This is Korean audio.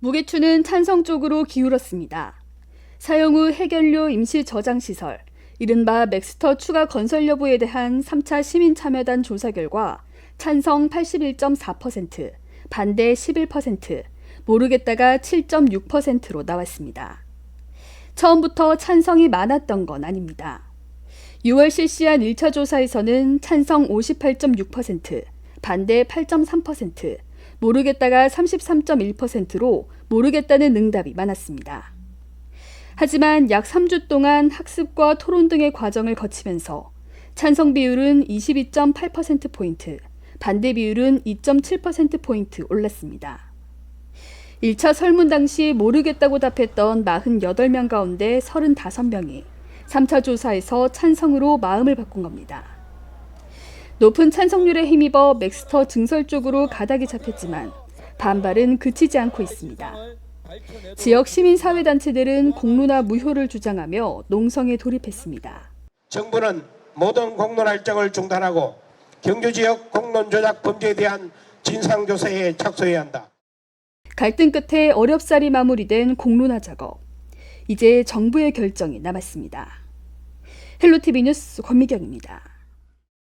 무게추는 찬성 쪽으로 기울었습니다. 사용 후 해결료 임시 저장 시설, 이른바 맥스터 추가 건설 여부에 대한 3차 시민 참여단 조사 결과 찬성 81.4%, 반대 11%, 모르겠다가 7.6%로 나왔습니다. 처음부터 찬성이 많았던 건 아닙니다. 6월 실시한 1차 조사에서는 찬성 58.6%, 반대 8.3%, 모르겠다가 33.1%로 모르겠다는 응답이 많았습니다. 하지만 약 3주 동안 학습과 토론 등의 과정을 거치면서 찬성 비율은 22.8%포인트, 반대 비율은 2.7%포인트 올랐습니다. 1차 설문 당시 모르겠다고 답했던 48명 가운데 35명이 3차 조사에서 찬성으로 마음을 바꾼 겁니다. 높은 찬성률에 힘입어 맥스터 증설 쪽으로 가닥이 잡혔지만 반발은 그치지 않고 있습니다. 지역 시민사회단체들은 공론화 무효를 주장하며 농성에 돌입했습니다. 정부는 모든 공론 활동을 중단하고 경주 지역 공론 조작 범죄에 대한 진상 조사에 착수해야 한다. 갈등 끝에 어렵사리 마무리된 공론화 작업. 이제 정부의 결정이 남았습니다. 헬로티비 뉴스 권미경입니다.